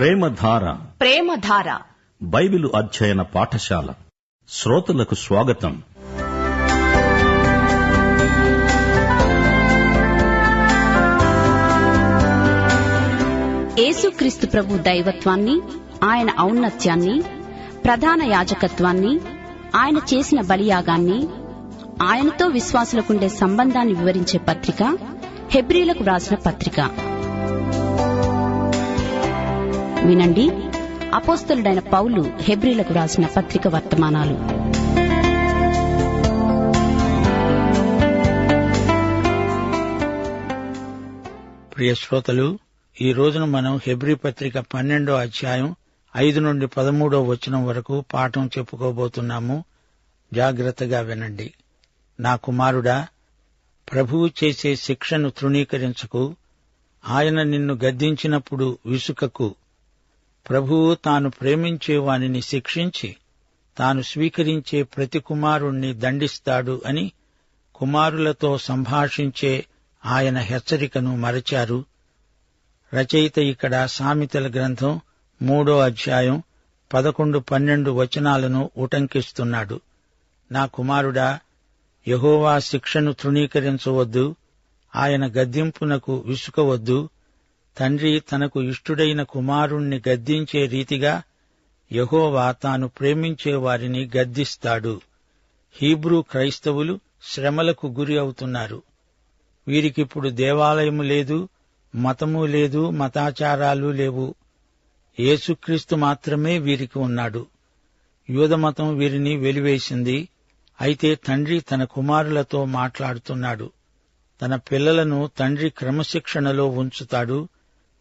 ప్రేమధార. ప్రేమధార. Bible అధ్యయన పాఠశాల. శ్రోతలకు స్వాగతం. యేసుక్రీస్తు ప్రభు దైవత్వాన్ని ఆయన ఔన్నత్యాన్ని ప్రధాన యాజకత్వాన్ని ఆయన చేసిన బలియాగాన్ని ఆయనతో విశ్వాసులకుండే సంబంధాన్ని వివరించే పత్రిక హెబ్రీలకు రాసిన పత్రిక. వినండి. అపోస్తలుడైన పౌలు హెబ్రీలకు రాసిన పత్రిక వర్తమానాలు. ప్రియ శ్రోతలు ఈ రోజున మనం హెబ్రి పత్రిక పన్నెండో అధ్యాయం ఐదు నుండి పదమూడో వచనం వరకు పాఠం చెప్పుకోబోతున్నాము. జాగ్రత్తగా వినండి. నా కుమారుడా ప్రభువు చేసే శిక్షను తృణీకరించకు. ఆయన నిన్ను గద్దించినప్పుడు విసుకకు ప్రభువు తాను ప్రేమించే వానిని శిక్షించి తాను స్వీకరించే ప్రతి కుమారుణ్ణి దండిస్తాడు అని కుమారులతో సంభాషించే ఆయన హెచ్చరికను మరచారు. రచయిత ఇక్కడ సామెతల గ్రంథం మూడో అధ్యాయం పదకొండు పన్నెండు వచనాలను ఉటంకిస్తున్నాడు. నా కుమారుడా యహోవా శిక్షను తృణీకరించవద్దు ఆయన గద్దింపునకు విసుకవద్దు తండ్రి తనకు ఇష్టుడైన కుమారుణ్ణి గద్దించే రీతిగా యహోవా తాను ప్రేమించే వారిని గద్దిస్తాడు. హీబ్రూ క్రైస్తవులు శ్రమలకు గురి అవుతున్నారు. వీరికిప్పుడు దేవాలయము లేదు మతము లేదు మతాచారాలు లేవు. యేసుక్రీస్తు మాత్రమే వీరికి ఉన్నాడు. యూదమతం వీరిని వెలివేసింది. అయితే తండ్రి తన కుమారులతో మాట్లాడుతున్నాడు. తన పిల్లలను తండ్రి క్రమశిక్షణలో ఉంచుతాడు.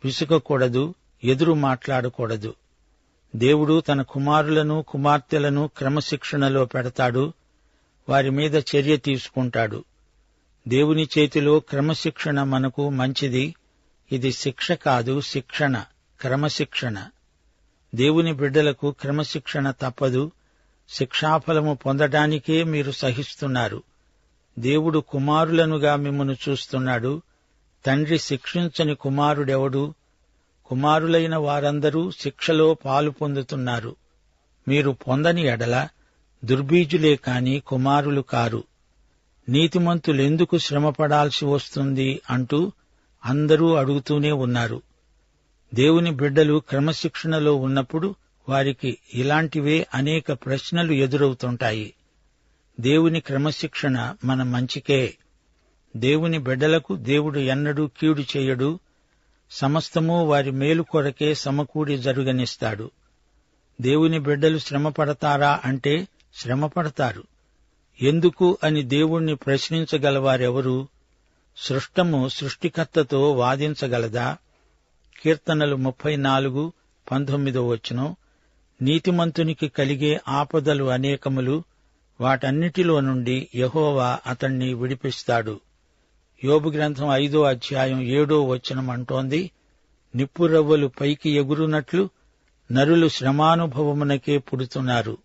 విసుకకూడదు ఎదురు మాట్లాడకూడదు. దేవుడు తన కుమారులను కుమార్తెలను క్రమశిక్షణలో పెడతాడు వారి మీద చర్య తీసుకుంటాడు. దేవుని చేతిలో క్రమశిక్షణ మనకు మంచిది ఇది శిక్ష కాదు శిక్షణ క్రమశిక్షణ. దేవుని బిడ్డలకు క్రమశిక్షణ తప్పదు శిక్షాఫలము పొందడానికే మీరు సహిస్తున్నారు. దేవుడు కుమారులనుగా మిమ్మను చూస్తున్నాడు తండ్రి శిక్షించని కుమారుడెవడు? కుమారులైన వారందరూ శిక్షలో పాలు పొందుతున్నారు. మీరు పొందని ఎడల దుర్బీజులే కాని కుమారులు కారు. నీతిమంతులెందుకు శ్రమపడాల్సి వస్తుంది అంటూ అందరూ అడుగుతూనే ఉన్నారు. దేవుని బిడ్డలు క్రమశిక్షణలో ఉన్నప్పుడు వారికి ఇలాంటివే అనేక ప్రశ్నలు ఎదురవుతుంటాయి. దేవుని క్రమశిక్షణ మన మంచికే. దేవుని బిడ్డలకు దేవుడు ఎన్నడూ కీడు చేయడు. సమస్తము వారి మేలు కొరకే సమకూడి జరుగనిస్తాడు. దేవుని బిడ్డలు శ్రమపడతారా అంటే శ్రమపడతారు. ఎందుకు అని దేవుణ్ణి ప్రశ్నించగలవారెవరు? సృష్టము సృష్టికర్తతో వాదించగలదా? కీర్తనలు ముప్పై నాలుగు పంతొమ్మిదో వచనం. నీతిమంతునికి కలిగే ఆపదలు అనేకములు వాటన్నిటిలో నుండి యహోవా అతణ్ణి విడిపిస్తాడు. యోబు గ్రంథం ఐదో అధ్యాయం ఏడో వచనం అంటోంది నిప్పురవ్వలు పైకి ఎగురునట్లు నరులు శ్రమానుభవమునకే పుడుతున్నారు.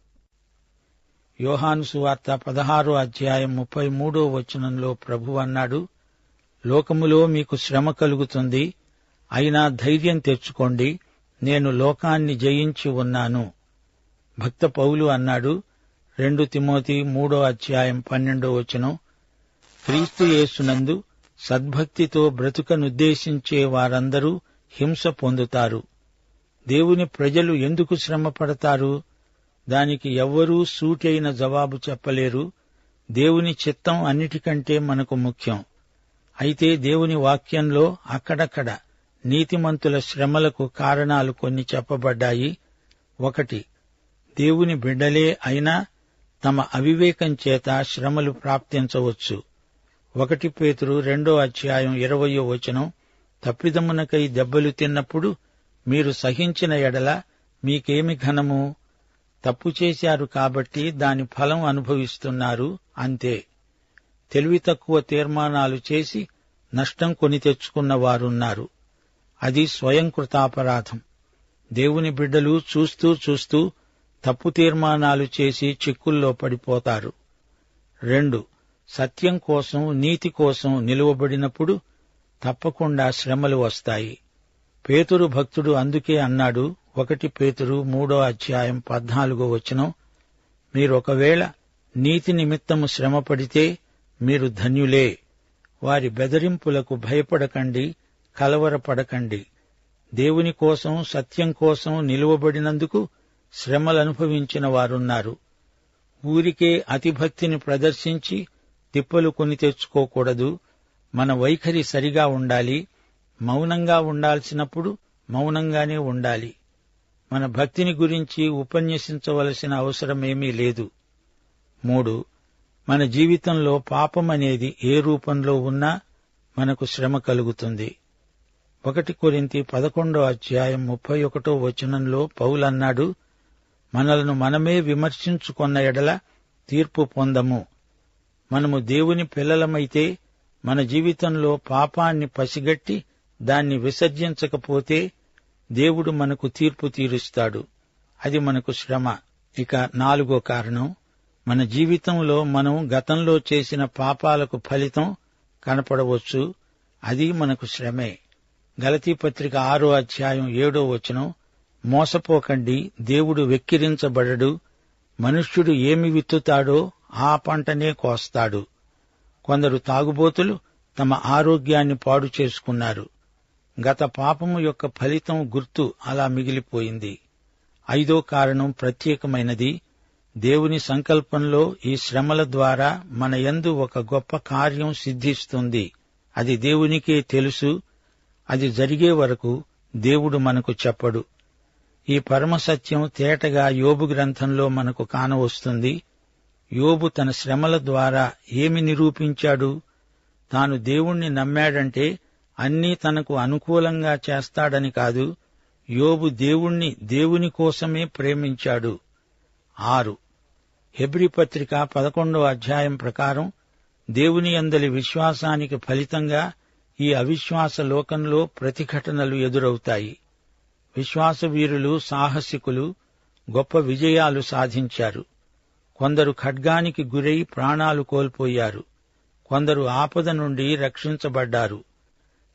యోహాను సువార్త పదహారో అధ్యాయం ముప్పై మూడో వచనంలో ప్రభు అన్నాడు లోకములో మీకు శ్రమ కలుగుతుంది అయినా ధైర్యం తెచ్చుకోండి నేను లోకాన్ని జయించి ఉన్నాను. భక్త పౌలు అన్నాడు రెండు తిమోతి మూడో అధ్యాయం పన్నెండో వచనం క్రీస్తు యేసునందు సద్భక్తితో బ్రతుకనుద్దేశించే వారందరూ హింస పొందుతారు. దేవుని ప్రజలు ఎందుకు శ్రమ పడతారు దానికి ఎవ్వరూ సూటైన జవాబు చెప్పలేరు. దేవుని చిత్తం అన్నిటికంటే మనకు ముఖ్యం. అయితే దేవుని వాక్యంలో అక్కడక్కడ నీతిమంతుల శ్రమలకు కారణాలు కొన్ని చెప్పబడ్డాయి. ఒకటి దేవుని బిడ్డలే అయినా తమ అవివేకం చేత శ్రమలు ప్రాప్తించవచ్చు. ఒకటి పేతురు రెండో అధ్యాయం ఇరవయో వచనం తప్పిదమునకై దెబ్బలు తిన్నప్పుడు మీరు సహించిన ఎడల మీకేమి ఘనము? తప్పు చేశారు కాబట్టి దాని ఫలం అనుభవిస్తున్నారు అంతే. తెలివి తక్కువ తీర్మానాలు చేసి నష్టం కొని తెచ్చుకున్న వారున్నారు అది స్వయం కృతాపరాధం. దేవుని బిడ్డలు చూస్తూ చూస్తూ తప్పు తీర్మానాలు చేసి చిక్కుల్లో పడిపోతారు. రెండు సత్యం కోసం నీతి కోసం నిలువబడినప్పుడు తప్పకుండా శ్రమలు వస్తాయి. పేతురు భక్తుడు అందుకే అన్నాడు ఒకటి పేతురు మూడో అధ్యాయం పద్నాలుగో వచనం మీరొకవేళ నీతి నిమిత్తము శ్రమపడితే మీరు ధన్యులే. వారి బెదరింపులకు భయపడకండి కలవరపడకండి. దేవుని కోసం సత్యం కోసం నిలువబడినందుకు శ్రమలనుభవించిన వారున్నారు. ఊరికే అతిభక్తిని ప్రదర్శించి తిప్పలు కొని తెచ్చుకోకూడదు. మన వైఖరి సరిగా ఉండాలి. మౌనంగా ఉండాల్సినప్పుడు మౌనంగానే ఉండాలి. మన భక్తిని గురించి ఉపన్యసించవలసిన అవసరమేమీ లేదు. మూడు మన జీవితంలో పాపం అనేది ఏ రూపంలో ఉన్నా మనకు శ్రమ కలుగుతుంది. ఒకటి కొరింతి పదకొండో అధ్యాయం ముప్పై ఒకటో వచనంలో పౌలన్నాడు మనలను మనమే విమర్శించుకొన్న ఎడల తీర్పు పొందము. మనము దేవుని పిల్లలమైతే మన జీవితంలో పాపాన్ని పసిగట్టి దాన్ని విసర్జించకపోతే దేవుడు మనకు తీర్పు తీరుస్తాడు. అది మనకు శ్రమ. ఇక నాలుగో కారణం. మన జీవితంలో మనం గతంలో చేసిన పాపాలకు ఫలితం కనపడవచ్చు. అది మనకు శ్రమే. గలతీ పత్రిక ఆరో అధ్యాయం ఏడో వచనం. మోసపోకండి దేవుడు వెక్కిరించబడడు. మనుష్యుడు ఏమి విత్తుతాడో ఆ పంటనే కోస్తాడు. కొందరు తాగుబోతులు తమ ఆరోగ్యాన్ని పాడు చేసుకున్నారు. గత పాపము యొక్క ఫలితం గుర్తు అలా మిగిలిపోయింది. ఐదో కారణం ప్రత్యేకమైనది. దేవుని సంకల్పంలో ఈ శ్రమల ద్వారా మన యందు ఒక గొప్ప కార్యం సిద్ధిస్తుంది. అది దేవునికే తెలుసు. అది జరిగే వరకు దేవుడు మనకు చెప్పడు. ఈ పరమసత్యం తేటగా యోబు గ్రంథంలో మనకు కానవస్తుంది. యోబు తన శ్రమల ద్వారా ఏమి నిరూపించాడు? తాను దేవుణ్ణి నమ్మాడంటే అన్నీ తనకు అనుకూలంగా చేస్తాడని కాదు యోబు దేవుణ్ణి దేవుని కోసమే ప్రేమించాడు. ఆరు. హెబ్రి పత్రిక పదకొండో అధ్యాయం ప్రకారం దేవుని అందలి విశ్వాసానికి ఫలితంగా ఈ అవిశ్వాస లోకంలో ప్రతిఘటనలు ఎదురవుతాయి. విశ్వాసవీరులు సాహసికులు గొప్ప విజయాలు సాధించారు. కొందరు ఖడ్గానికి గురై ప్రాణాలు కోల్పోయారు. కొందరు ఆపద నుండి రక్షించబడ్డారు.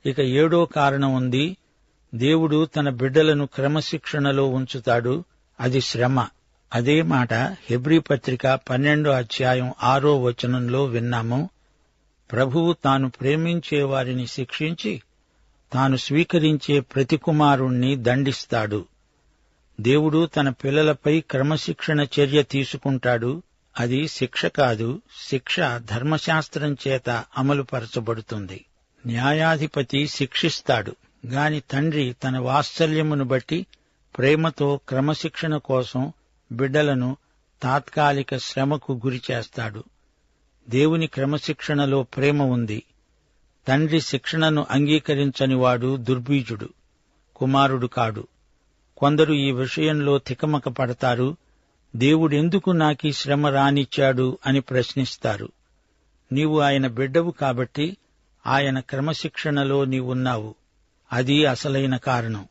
ఇక ఏడో కారణం ఉంది దేవుడు తన బిడ్డలను క్రమశిక్షణలో ఉంచుతాడు. అది శ్రమ. అదే మాట హెబ్రీ పత్రిక పన్నెండో అధ్యాయం ఆరో వచనంలో విన్నాము. ప్రభువు తాను ప్రేమించే వారిని శిక్షించి తాను స్వీకరించే ప్రతి కుమారుణ్ణి దండిస్తాడు. దేవుడు తన పిల్లలపై క్రమశిక్షణ చర్య తీసుకుంటాడు. అది శిక్ష కాదు శిక్ష ధర్మశాస్త్రం చేత అమలుపరచబడుతుంది. న్యాయాధిపతి శిక్షిస్తాడు గాని తండ్రి తన వాత్సల్యమును బట్టి ప్రేమతో క్రమశిక్షణ కోసం బిడ్డలను తాత్కాలిక శ్రమకు గురి చేస్తాడు. దేవుని క్రమశిక్షణలో ప్రేమ ఉంది. తండ్రి శిక్షణను అంగీకరించనివాడు దుర్బీజుడు కుమారుడు కాడు. కొందరు ఈ విషయంలో తికమక పడతారు దేవుడెందుకు నాకీ శ్రమ రానిచ్చాడు అని ప్రశ్నిస్తారు. నీవు ఆయన బిడ్డవు కాబట్టి ఆయన క్రమశిక్షణలో నీవున్నావు. అది అసలైన కారణం.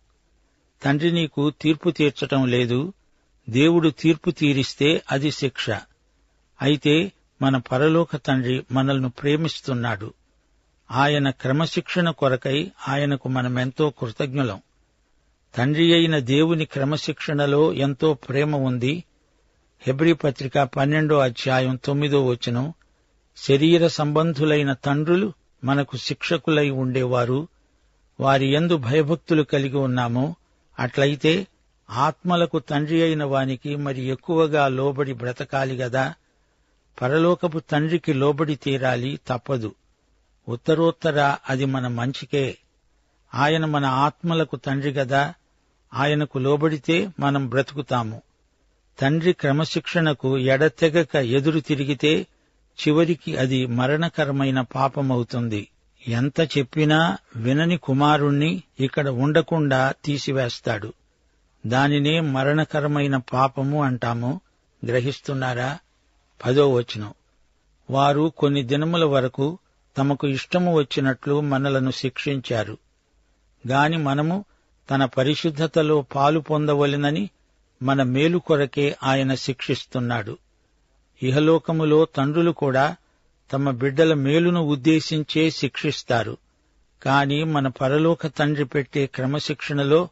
తండ్రి నీకు తీర్పు తీర్చటం లేదు. దేవుడు తీర్పు తీరిస్తే అది శిక్ష. అయితే మన పరలోక తండ్రి మనల్ని ప్రేమిస్తున్నాడు. ఆయన క్రమశిక్షణ కొరకై ఆయనకు మనమెంతో కృతజ్ఞులం. తండ్రి అయిన దేవుని క్రమశిక్షణలో ఎంతో ప్రేమ ఉంది. హెబ్రి పత్రిక పన్నెండో అధ్యాయం తొమ్మిదో వచనం శరీర సంబంధులైన తండ్రులు మనకు శిక్షకులై ఉండేవారు. వారి ఎందు భయభక్తులు కలిగి ఉన్నాము. అట్లయితే ఆత్మలకు తండ్రి అయిన వానికి మరి ఎక్కువగా లోబడి బ్రతకాలి గదా. పరలోకపు తండ్రికి లోబడి తీరాలి తప్పదు. ఉత్తరోత్తర అది మన మంచికే. ఆయన మన ఆత్మలకు తండ్రి గదా. ఆయనకు లోబడితే మనం బ్రతుకుతాము. తండ్రి క్రమశిక్షణకు ఎడతెగక ఎదురు తిరిగితే చివరికి అది మరణకరమైన పాపమవుతుంది. ఎంత చెప్పినా వినని కుమారుణ్ణి ఇక్కడ ఉండకుండా తీసివేస్తాడు. దానినే మరణకరమైన పాపము అంటాము. గ్రహిస్తున్నారా? పదో వచనం. వారు కొన్ని దినముల వరకు తమకు ఇష్టము వచ్చినట్లు మనలను శిక్షించారు. గాని మనము తన పరిశుద్ధతలో పాలు పొందవలెనని మన మేలు కొరకే ఆయన శిక్షిస్తున్నాడు. ఇహలోకములో తండ్రులు కూడా తమ బిడ్డల మేలును ఉద్దేశించే శిక్షిస్తారు. కాని మన పరలోక తండ్రి పెట్టే క్రమశిక్షణలో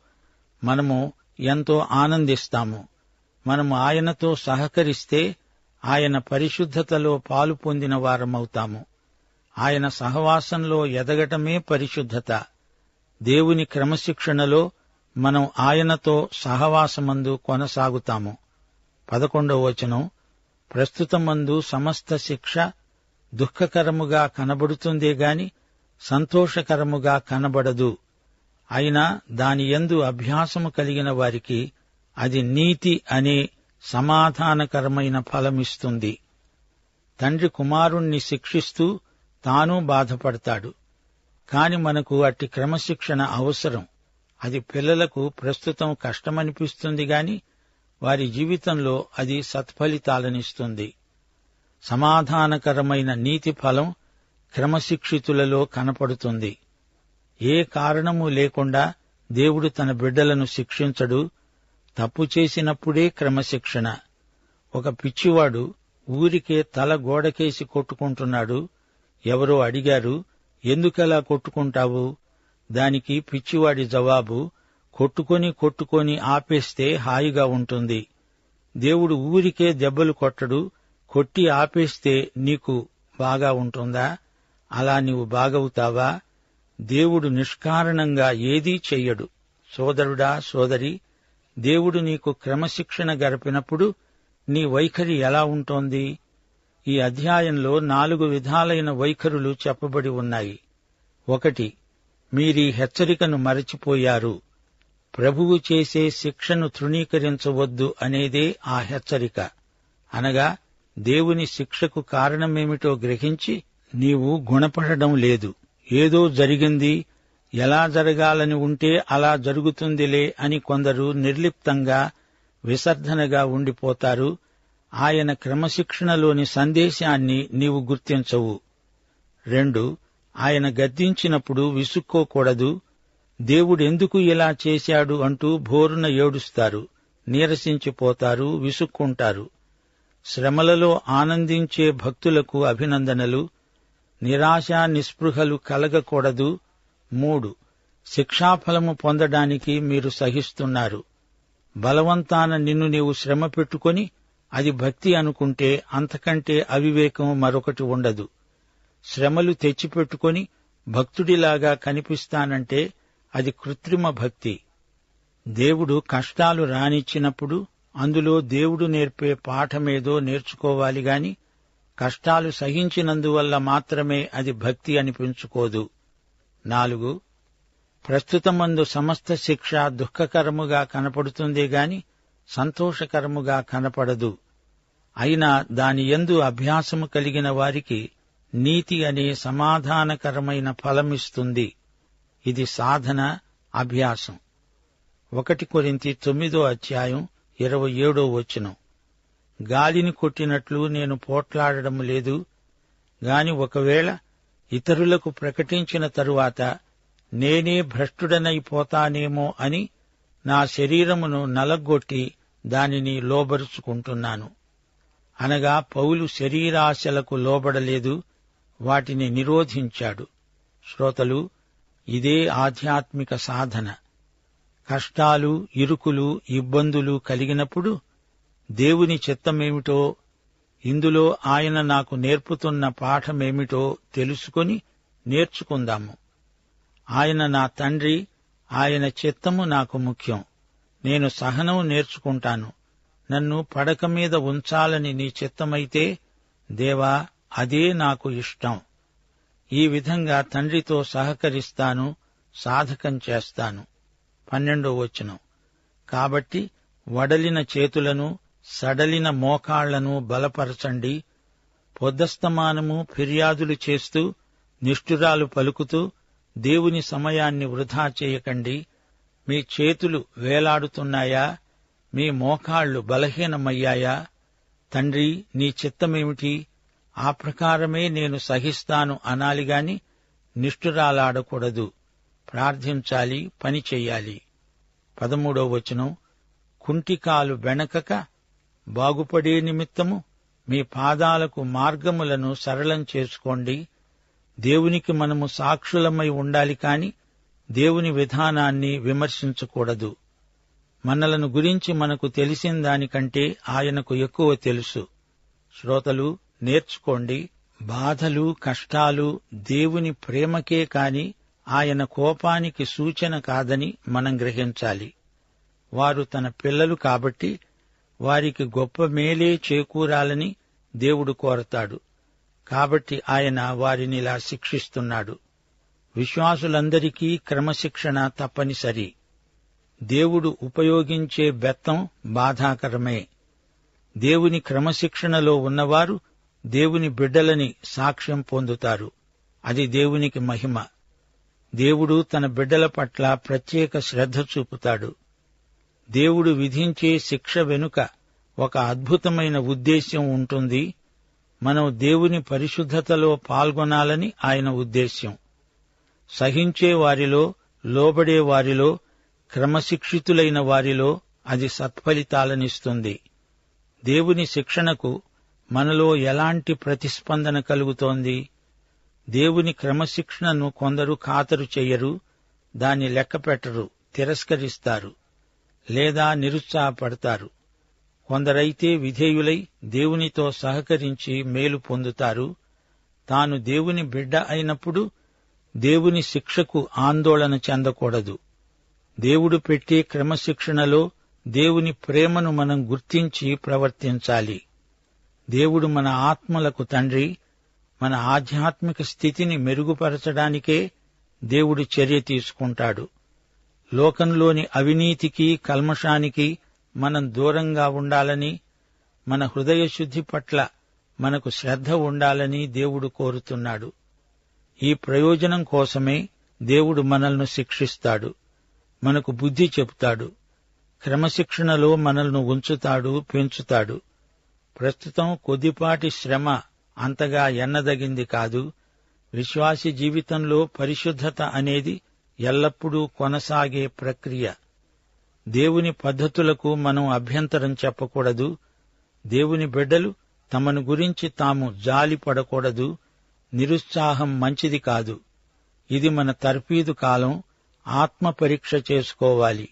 మనము ఎంతో ఆనందిస్తాము. మనము ఆయనతో సహకరిస్తే ఆయన పరిశుద్ధతలో పాలు పొందిన వారమవుతాము. ఆయన సహవాసంలో ఎదగటమే పరిశుద్ధత. దేవుని క్రమశిక్షణలో మనం ఆయనతో సహవాసమందు కొనసాగుతాము. పదకొండవ వచనం ప్రస్తుతమందు సమస్త శిక్ష దుఃఖకరముగా కనబడుతుందే గాని సంతోషకరముగా కనబడదు. అయినా దాని యందు అభ్యాసము కలిగిన వారికి అది నీతి అనే సమాధానకరమైన ఫలమిస్తుంది. తండ్రి కుమారుణ్ణి శిక్షిస్తూ తాను బాధపడతాడు. కాని మనకు అట్టి క్రమశిక్షణ అవసరం. అది పిల్లలకు ప్రస్తుతం కష్టమనిపిస్తుంది గాని వారి జీవితంలో అది సత్ఫలితాలనిస్తుంది. సమాధానకరమైన నీతి ఫలం క్రమశిక్షితులలో కనపడుతుంది. ఏ కారణము లేకుండా దేవుడు తన బిడ్డలను శిక్షించడు. తప్పు చేసినప్పుడే క్రమశిక్షణ. ఒక పిచ్చివాడు ఊరికే తల గోడకేసి కొట్టుకుంటున్నాడు. ఎవరో అడిగారు ఎందుకలా కొట్టుకుంటావు? దానికి పిచ్చివాడి జవాబు కొట్టుకొని కొట్టుకొని ఆపేస్తే హాయిగా ఉంటుంది. దేవుడు ఊరికే దెబ్బలు కొట్టడు కొట్టి ఆపేస్తే నీకు బాగా ఉంటుందా? అలా నీవు బాగవుతావా? దేవుడు నిష్కారణంగా ఏదీ చెయ్యడు. సోదరుడా సోదరి దేవుడు నీకు క్రమశిక్షణ గరిపినప్పుడు నీ వైఖరి ఎలా ఉంటోంది? ఈ అధ్యాయంలో నాలుగు విధాలైన వైఖరులు చెప్పబడి ఉన్నాయి. ఒకటి మీరీ హెచ్చరికను మరచిపోయారు. ప్రభువు చేసే శిక్షను తృణీకరించవద్దు అనేదే ఆ హెచ్చరిక. అనగా దేవుని శిక్షకు కారణమేమిటో గ్రహించి నీవు గుణపడడం లేదు. ఏదో జరిగింది ఎలా జరగాలని ఉంటే అలా జరుగుతుందిలే అని కొందరు నిర్లిప్తంగా విసర్ధనగా ఉండిపోతారు. ఆయన క్రమశిక్షణలోని సందేశాన్ని నీవు గుర్తించవు. రెండు ఆయన గద్దించినప్పుడు విసుక్కోకూడదు. దేవుడెందుకు ఇలా చేశాడు అంటూ భోరున ఏడుస్తారు. నీరసించిపోతారు విసుక్కుంటారు. శ్రమలలో ఆనందించే భక్తులకు అభినందనలు. నిరాశ నిస్పృహలు కలగకూడదు. మూడు శిక్షాఫలము పొందడానికి మీరు సహిస్తున్నారు. బలవంతాన నిన్ను నీవు శ్రమ పెట్టుకొని అది భక్తి అనుకుంటే అంతకంటే అవివేకం మరొకటి ఉండదు. శ్రమలు తెచ్చిపెట్టుకొని భక్తుడిలాగా కనిపిస్తానంటే అది కృత్రిమ భక్తి. దేవుడు కష్టాలు రానిచ్చినప్పుడు అందులో దేవుడు నేర్పే పాఠమేదో నేర్చుకోవాలి గాని కష్టాలు సహించినందువల్ల మాత్రమే అది భక్తి అనిపించుకోదు. నాలుగు ప్రస్తుతమందు సమస్త శిక్ష దుఃఖకరముగా కనపడుతుందే గాని సంతోషకరముగా కనపడదు. అయినా దాని యందు అభ్యాసము కలిగిన వారికి నీతి అనే సమాధానకరమైన ఫలమిస్తుంది. ఇది సాధన అభ్యాసం. ఒకటి కొరింతి తొమ్మిదో అధ్యాయం ఇరవై ఏడో వచనం. గాలిని కొట్టినట్లు నేను పోట్లాడడం లేదు. గాని ఒకవేళ ఇతరులకు ప్రకటించిన తరువాత నేనే భ్రష్టుడనైపోతానేమో అని నా శరీరమును నలగొట్టి దానిని లోబరుచుకుంటున్నాను. అనగా పౌలు శరీరాశలకు లోబడలేదు వాటిని నిరోధించాడు. శ్రోతలు ఇదే ఆధ్యాత్మిక సాధన. కష్టాలు ఇరుకులు ఇబ్బందులు కలిగినప్పుడు దేవుని చిత్తమేమిటో ఇందులో ఆయన నాకు నేర్పుతున్న పాఠమేమిటో తెలుసుకొని నేర్చుకుందాము. ఆయన నా తండ్రి ఆయన చిత్తము నాకు ముఖ్యం. నేను సహనం నేర్చుకుంటాను. నన్ను పడక మీద ఉంచాలని నీ చిత్తమైతే దేవా అదే నాకు ఇష్టం. ఈ విధంగా తండ్రితో సహకరిస్తాను సాధకం చేస్తాను. పన్నెండో వచనం. కాబట్టి వడలిన చేతులను సడలిన మోకాళ్ళను బలపరచండి. పొద్దస్తమానము ఫిర్యాదులు చేస్తూ నిష్ఠురాలు పలుకుతూ దేవుని సమయాన్ని వృధా చేయకండి. మీ చేతులు వేలాడుతున్నాయా? మీ మోకాళ్ళు బలహీనమయ్యాయా? తండ్రి నీ చిత్తమేమిటి? ఆ ప్రకారమే నేను సహిస్తాను అనాలిగాని నిష్ఠురాలాడకూడదు. ప్రార్థించాలి పని చెయ్యాలి పదమూడో వచనం. కుంటికాలు వెనకక బాగుపడే నిమిత్తము మీ పాదాలకు మార్గములను సరళం చేసుకోండి. దేవునికి మనము సాక్షులమై ఉండాలి కాని దేవుని విధానాన్ని విమర్శించకూడదు. మనలను గురించి మనకు తెలిసిన దానికంటే ఆయనకు ఎక్కువ తెలుసు. శ్రోతలు నేర్చుకోండి. బాధలు కష్టాలు దేవుని ప్రేమకే కాని ఆయన కోపానికి సూచన కాదని మనం గ్రహించాలి. వారు తన పిల్లలు కాబట్టి వారికి గొప్ప మేలే చేకూరాలని దేవుడు కోరతాడు. కాబట్టి ఆయన వారినిలా శిక్షిస్తున్నాడు. విశ్వాసులందరికీ క్రమశిక్షణ తప్పనిసరి. దేవుడు ఉపయోగించే బెత్తం బాధాకరమే. దేవుని క్రమశిక్షణలో ఉన్నవారు దేవుని బిడ్డలని సాక్ష్యం పొందుతారు. అది దేవునికి మహిమ. దేవుడు తన బిడ్డల పట్ల ప్రత్యేక శ్రద్ధ చూపుతాడు. దేవుడు విధించే శిక్ష వెనుక ఒక అద్భుతమైన ఉద్దేశ్యం ఉంటుంది. మనం దేవుని పరిశుద్ధతలో పాల్గొనాలని ఆయన ఉద్దేశ్యం. సహించే వారిలో లోబడే వారిలో క్రమశిక్షితులైన వారిలో అది సత్ఫలితాలనిస్తుంది. దేవుని శిక్షణకు మనలో ఎలాంటి ప్రతిస్పందన కలుగుతోంది? దేవుని క్రమశిక్షణను కొందరు ఖాతరు చెయ్యరు దాన్ని లెక్కపెట్టరు తిరస్కరిస్తారు లేదా నిరుత్సాహపడతారు. కొందరైతే విధేయులై దేవునితో సహకరించి మేలు పొందుతారు. తాను దేవుని బిడ్డ అయినప్పుడు దేవుని శిక్షకు ఆందోళన చెందకూడదు. దేవుడు పెట్టే క్రమశిక్షణలో దేవుని ప్రేమను మనం గుర్తించి ప్రవర్తించాలి. దేవుడు మన ఆత్మలకు తండ్రి మన ఆధ్యాత్మిక స్థితిని మెరుగుపరచడానికే దేవుడు చర్య తీసుకుంటాడు. లోకంలోని అవినీతికి కల్మషానికి మనం దూరంగా ఉండాలని మన హృదయ శుద్ధి పట్ల మనకు శ్రద్ధ ఉండాలని దేవుడు కోరుతున్నాడు. ఈ ప్రయోజనం కోసమే దేవుడు మనల్ని శిక్షిస్తాడు మనకు బుద్ధి చెబుతాడు క్రమశిక్షణలో మనల్ని ఉంచుతాడు పెంచుతాడు. ప్రస్తుతం కొద్దిపాటి శ్రమ అంతగా ఎన్నదగింది కాదు. విశ్వాసి జీవితంలో పరిశుద్ధత అనేది ఎల్లప్పుడూ కొనసాగే ప్రక్రియ. దేవుని పద్ధతులకు మనం అభ్యంతరం చెప్పకూడదు. దేవుని బిడ్డలు తమను గురించి తాము జాలి పడకూడదు. నిరుత్సాహం మంచిది కాదు. ఇది మన తర్ఫీదు కాలం. ఆత్మ పరీక్ష చేసుకోవాలి.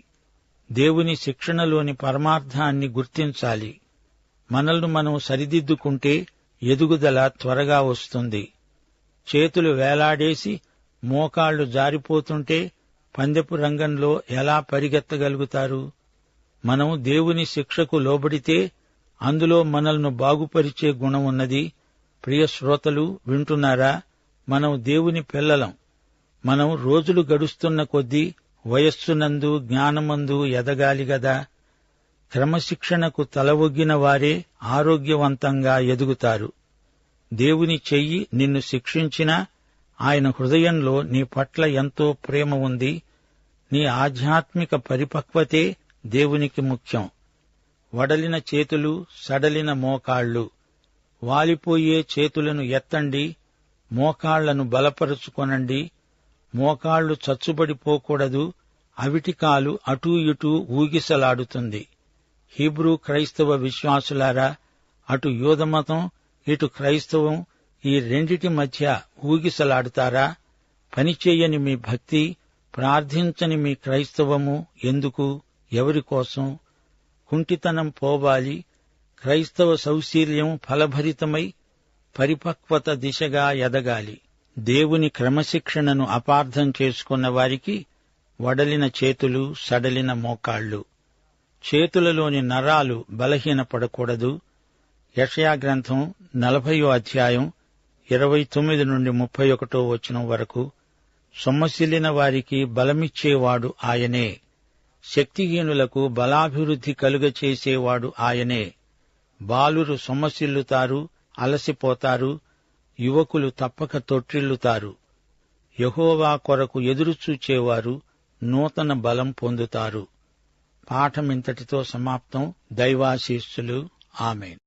దేవుని శిక్షణలోని పరమార్థాన్ని గుర్తించాలి. మనల్ని మనం సరిదిద్దుకుంటే ఎదుగుదల త్వరగా వస్తుంది. చేతులు వేలాడేసి మోకాళ్ళు జారిపోతుంటే పందెపు రంగంలో ఎలా పరిగెత్తగలుగుతారు? మనం దేవుని శిక్షకు లోబడితే అందులో మనల్ని బాగుపరిచే గుణం ఉన్నది. ప్రియ శ్రోతలు వింటున్నారా? మనం దేవుని పిల్లలం. మనం రోజులు గడుస్తున్న కొద్దీ వయస్సునందు జ్ఞానమందు ఎదగాలి గదా. క్రమశిక్షణకు తలవొగ్గిన వారే ఆరోగ్యవంతంగా ఎదుగుతారు. దేవుని చెయ్యి నిన్ను శిక్షించినా ఆయన హృదయంలో నీ పట్ల ఎంతో ప్రేమ ఉంది. నీ ఆధ్యాత్మిక పరిపక్వతే దేవునికి ముఖ్యం. వడలిన చేతులు సడలిన మోకాళ్ళు వాలిపోయే చేతులను ఎత్తండి. మోకాళ్ళను బలపరుచుకొనండి. మోకాళ్ళు చచ్చుబడిపోకూడదు. అవిటికాలు అటూ ఇటూ ఊగిసలాడుతుంది. హీబ్రూ క్రైస్తవ విశ్వాసులారా అటు యూదమతం ఇటు క్రైస్తవం ఈ రెండిటి మధ్య ఊగిసలాడుతారా? పనిచేయని మీ భక్తి ప్రార్థించని మీ క్రైస్తవము ఎందుకు? ఎవరి కోసం? కుంటితనం పోవాలి క్రైస్తవ సౌశీల్యం ఫలభరితమై పరిపక్వత దిశగా ఎదగాలి. దేవుని క్రమశిక్షణను అపార్థం చేసుకున్న వారికి వడలిన చేతులు సడలిన మోకాళ్ళు చేతులలోని నరాలు బలహీనపడకూడదు. యషయాగ్రంథం నలభయో అధ్యాయం ఇరవై తొమ్మిది నుండి ముప్పై ఒకటో వచనం వరకు సొమ్మసిల్లిన వారికి బలమిచ్చేవాడు ఆయనే. శక్తిహీనులకు బలాభివృద్ధి కలుగచేసేవాడు ఆయనే. బాలురు సొమ్మసిల్లుతారు అలసిపోతారు యువకులు తప్పక తొట్టిల్లుతారు. యహోవా కొరకు ఎదురుచూచేవారు నూతన బలం పొందుతారు. పాఠమింతటితో సమాప్తం. దైవాశీస్సులు. ఆమెన్.